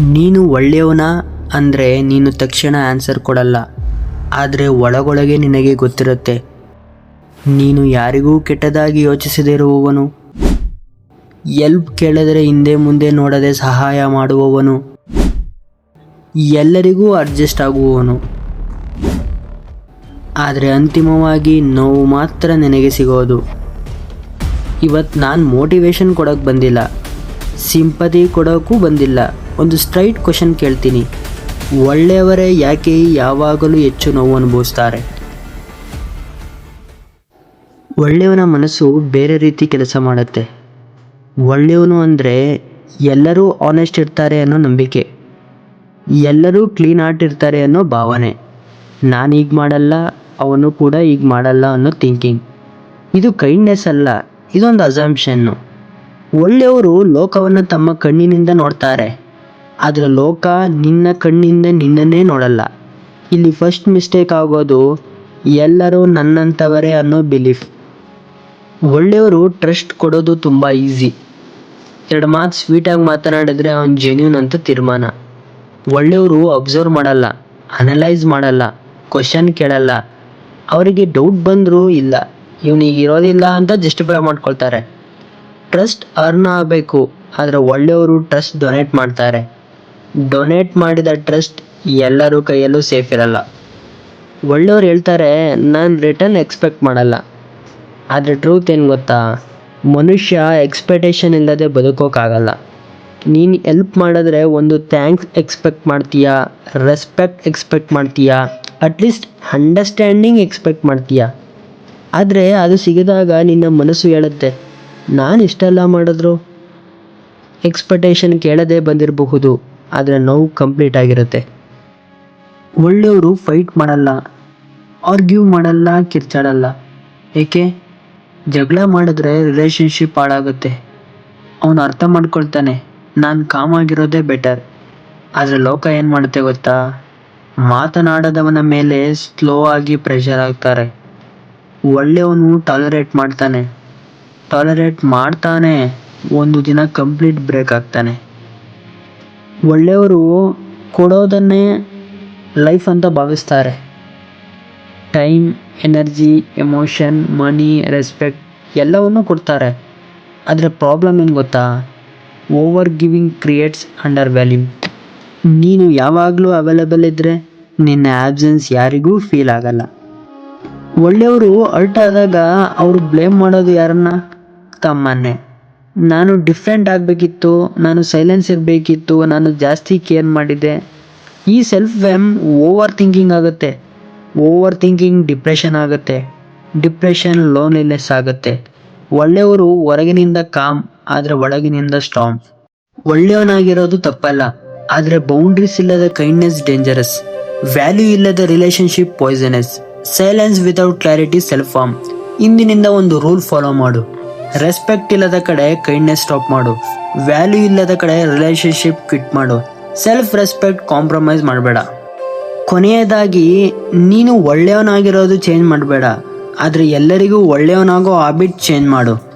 ನೀನು ಒಳ್ಳೆಯವನ? ಅಂದರೆ ನೀನು ತಕ್ಷಣ ಆನ್ಸರ್ ಕೊಡಲ್ಲ. ಆದರೆ ಒಳಗೊಳಗೆ ನಿನಗೆ ಗೊತ್ತಿರುತ್ತೆ. ನೀನು ಯಾರಿಗೂ ಕೆಟ್ಟದಾಗಿ ಯೋಚಿಸದೇ ಇರುವವನು ಎಲ್ಪ್ ಕೇಳಿದರೆ ಹಿಂದೆ ಮುಂದೆ ನೋಡದೆ ಸಹಾಯ ಮಾಡುವವನು. ಎಲ್ಲರಿಗೂ ಅಡ್ಜಸ್ಟ್ ಆಗುವವನು. ಆದರೆ ಅಂತಿಮವಾಗಿ ನೋವು ಮಾತ್ರ ನಿನಗೆ ಸಿಗೋದು. ಇವತ್ತು ನಾನು ಮೋಟಿವೇಶನ್ ಕೊಡೋಕ್ಕೆ ಬಂದಿಲ್ಲ. ಸಿಂಪತಿ ಕೊಡೋಕ್ಕೂ ಬಂದಿಲ್ಲ. ಒಂದು ಸ್ಟ್ರೈಟ್ ಕ್ವಶನ್ ಕೇಳ್ತೀನಿ. ಒಳ್ಳೆಯವರೇ ಯಾಕೆ ಯಾವಾಗಲೂ ಹೆಚ್ಚು ನೋವು ಅನುಭವಿಸ್ತಾರೆ? ಒಳ್ಳೆಯವನ ಮನಸ್ಸು ಬೇರೆ ರೀತಿ ಕೆಲಸ ಮಾಡುತ್ತೆ. ಒಳ್ಳೆಯವನು ಅಂದರೆ ಎಲ್ಲರೂ ಆನೆಸ್ಟ್ ಇರ್ತಾರೆ ಅನ್ನೋ ನಂಬಿಕೆ. ಎಲ್ಲರೂ ಕ್ಲೀನ್ ಆರ್ಟ್ ಇರ್ತಾರೆ ಅನ್ನೋ ಭಾವನೆ. ನಾನು ಈಗ ಮಾಡಲ್ಲ, ಅವನು ಕೂಡ ಈಗ ಮಾಡಲ್ಲ ಅನ್ನೋ ಥಿಂಕಿಂಗ್ ಇದು ಕೈಂಡ್ನೆಸ್ ಅಲ್ಲ, ಇದೊಂದು ಅಸಂಪ್ಷನ್ನು ಒಳ್ಳೆಯವರು ಲೋಕವನ್ನು ತಮ್ಮ ಕಣ್ಣಿನಿಂದ ನೋಡ್ತಾರೆ, ಆದರೆ ಲೋಕ ನಿನ್ನ ಕಣ್ಣಿಂದ ನಿನ್ನನ್ನೇ ನೋಡಲ್ಲ. ಇಲ್ಲಿ ಫಸ್ಟ್ ಮಿಸ್ಟೇಕ್ ಆಗೋದು ಎಲ್ಲರೂ ನನ್ನಂಥವರೇ ಅನ್ನೋ ಬಿಲೀಫ್ ಒಳ್ಳೆಯವರು ಟ್ರಸ್ಟ್ ಕೊಡೋದು ತುಂಬ ಈಸಿ ಎರಡು ಮಾತು ಸ್ವೀಟಾಗಿ ಮಾತನಾಡಿದ್ರೆ ಅವ್ನು ಜೆನ್ಯೂನ್ ಅಂತ ತೀರ್ಮಾನ. ಒಳ್ಳೆಯವರು ಅಬ್ಸರ್ವ್ ಮಾಡಲ್ಲ ಅನಲೈಸ್ ಮಾಡಲ್ಲ ಕ್ವಶನ್ ಕೇಳಲ್ಲ. ಅವರಿಗೆ ಡೌಟ್ ಬಂದರೂ ಇಲ್ಲ. ಇವನಿಗೆ ಇರೋದಿಲ್ಲ ಅಂತ ಜಸ್ಟಿಫೈ ಮಾಡ್ಕೊಳ್ತಾರೆ. ಟ್ರಸ್ಟ್ ಅರ್ನ್ ಆಗಬೇಕು. ಆದರೆ ಒಳ್ಳೆಯವರು ಟ್ರಸ್ಟ್ ಡೊನೇಟ್ ಮಾಡ್ತಾರೆ. ಡೊನೇಟ್ ಮಾಡಿದ ಟ್ರಸ್ಟ್ ಎಲ್ಲರೂ ಕೈಯಲ್ಲೂ ಸೇಫ್ ಇರಲ್ಲ. ಒಳ್ಳೆಯವ್ರು ಹೇಳ್ತಾರೆ, ನಾನು ರಿಟರ್ನ್ ಎಕ್ಸ್ಪೆಕ್ಟ್ ಮಾಡಲ್ಲ. ಆದರೆ ಟ್ರೂತ್ ಏನು ಗೊತ್ತಾ? ಮನುಷ್ಯ ಎಕ್ಸ್ಪೆಕ್ಟೇಷನ್ ಇಲ್ಲದೆ ಬದುಕೋಕ್ಕಾಗಲ್ಲ ನೀನು ಎಲ್ಪ್ ಮಾಡಿದ್ರೆ ಒಂದು ಥ್ಯಾಂಕ್ಸ್ ಎಕ್ಸ್ಪೆಕ್ಟ್ ಮಾಡ್ತೀಯಾ? ರೆಸ್ಪೆಕ್ಟ್ ಎಕ್ಸ್ಪೆಕ್ಟ್ ಮಾಡ್ತೀಯಾ? ಅಟ್ಲೀಸ್ಟ್ ಅಂಡರ್ಸ್ಟ್ಯಾಂಡಿಂಗ್ ಎಕ್ಸ್ಪೆಕ್ಟ್ ಮಾಡ್ತೀಯಾ? ಆದರೆ ಅದು ಸಿಗದಾಗ ನಿನ್ನ ಮನಸ್ಸು ಹೇಳುತ್ತೆ. ನಾನು ಇಷ್ಟೆಲ್ಲ ಮಾಡಿದ್ರು? ಎಕ್ಸ್ಪೆಕ್ಟೇಷನ್ ಕೇಳದೇ ಬಂದಿರಬಹುದು, ಆದರೆ ನೋವು ಕಂಪ್ಲೀಟ್ ಆಗಿರುತ್ತೆ. ಒಳ್ಳೆಯವರು ಫೈಟ್ ಮಾಡಲ್ಲ ಆರ್ಗ್ಯೂ ಮಾಡಲ್ಲ, ಕಿರ್ಚಾಡಲ್ಲ. ಏಕೆ? ಜಗಳ ಮಾಡಿದ್ರೆ ರಿಲೇಷನ್ಶಿಪ್ ಹಾಳಾಗುತ್ತೆ. ಅವನು ಅರ್ಥ ಮಾಡ್ಕೊಳ್ತಾನೆ, ನಾನು ಕಾಮಾಗಿರೋದೇ ಬೆಟರ್ ಆದರೆ ಲೋಕ ಏನು ಮಾಡುತ್ತೆ ಗೊತ್ತಾ? ಮಾತನಾಡದವನ ಮೇಲೆ ಸ್ಲೋ ಆಗಿ ಪ್ರೆಷರ್ ಆಗ್ತಾರೆ ಒಳ್ಳೆಯವನು ಟಾಲರೇಟ್ ಮಾಡ್ತಾನೆ. ಟಾಲರೇಟ್ ಮಾಡ್ತಾನೆ, ಒಂದು ದಿನ ಕಂಪ್ಲೀಟ್ ಬ್ರೇಕ್ ಆಗ್ತಾನೆ ಒಳ್ಳೆಯವರು ಕೊಡೋದನ್ನೇ ಲೈಫ್ ಅಂತ ಭಾವಿಸ್ತಾರೆ. Time energy emotion money respect ಎಲ್ಲವನ್ನೂ ಕೊಡ್ತಾರೆ. ಆದರೆ ಪ್ರಾಬ್ಲಮ್ ಏನು ಗೊತ್ತಾ? Over giving creates under value ನೀನು ಯಾವಾಗಲೂ ಅವೈಲೇಬಲ್ ಇದ್ದರೆ ನಿನ್ನ ಆಬ್ಸೆನ್ಸ್ ಯಾರಿಗೂ ಫೀಲ್ ಆಗಲ್ಲ. ಒಳ್ಳೆಯವರು ಅರ್ಟ್ ಆದಾಗ ಅವರು ಬ್ಲೇಮ್ ಮಾಡೋದು ಯಾರನ್ನ? ತಮ್ಮನ್ನೇ ನಾನು ಡಿಫ್ರೆಂಟ್ ಆಗಬೇಕಿತ್ತು, ನಾನು ಸೈಲೆನ್ಸ್ ಇರಬೇಕಿತ್ತು, ನಾನು ಜಾಸ್ತಿ ಕೇರ್ ಮಾಡಿದೆ ಈ ಸೆಲ್ಫ್ ವೆಮ್ ಓವರ್ ಥಿಂಕಿಂಗ್ ಆಗುತ್ತೆ. ಓವರ್ ಥಿಂಕಿಂಗ್ ಡಿಪ್ರೆಷನ್ ಆಗುತ್ತೆ. ಡಿಪ್ರೆಷನ್ ಲೋನ್ಲಿನೆಸ್ ಆಗುತ್ತೆ. ಒಳ್ಳೆಯವರು ಹೊರಗಿನಿಂದ ಕಾಮ್ ಆದರೆ ಒಳಗಿನಿಂದ ಸ್ಟ್ರಾಂಗ್ ಒಳ್ಳೆಯವನಾಗಿರೋದು ತಪ್ಪಲ್ಲ, ಆದರೆ ಬೌಂಡ್ರೀಸ್ ಇಲ್ಲದ ಕೈಂಡ್ನೆಸ್ ಡೇಂಜರಸ್ ವ್ಯಾಲ್ಯೂ ಇಲ್ಲದ relationship poisonous silence without clarity self form ಇಂದಿನಿಂದ ಒಂದು ರೂಲ್ ಫಾಲೋ ಮಾಡು. ರೆಸ್ಪೆಕ್ಟ್ ಇಲ್ಲದ ಕಡೆ ಕೈಂಡ್ನೆಸ್ ಸ್ಟಾಪ್ ಮಾಡು. ವ್ಯಾಲ್ಯೂ ಇಲ್ಲದ ಕಡೆ ರಿಲೇಶನ್ಶಿಪ್ ಕ್ವಿಟ್ ಮಾಡು. ಸೆಲ್ಫ್ ರೆಸ್ಪೆಕ್ಟ್ ಕಾಂಪ್ರಮೈಸ್ ಮಾಡಬೇಡ. ಕೊನೆಯದಾಗಿ, ನೀನು ಒಳ್ಳೆಯವನಾಗಿರೋದು ಚೇಂಜ್ ಮಾಡಬೇಡ. ಆದರೆ ಎಲ್ಲರಿಗೂ ಒಳ್ಳೆಯವನಾಗೋ ಹಾಬಿಟ್ ಚೇಂಜ್ ಮಾಡು.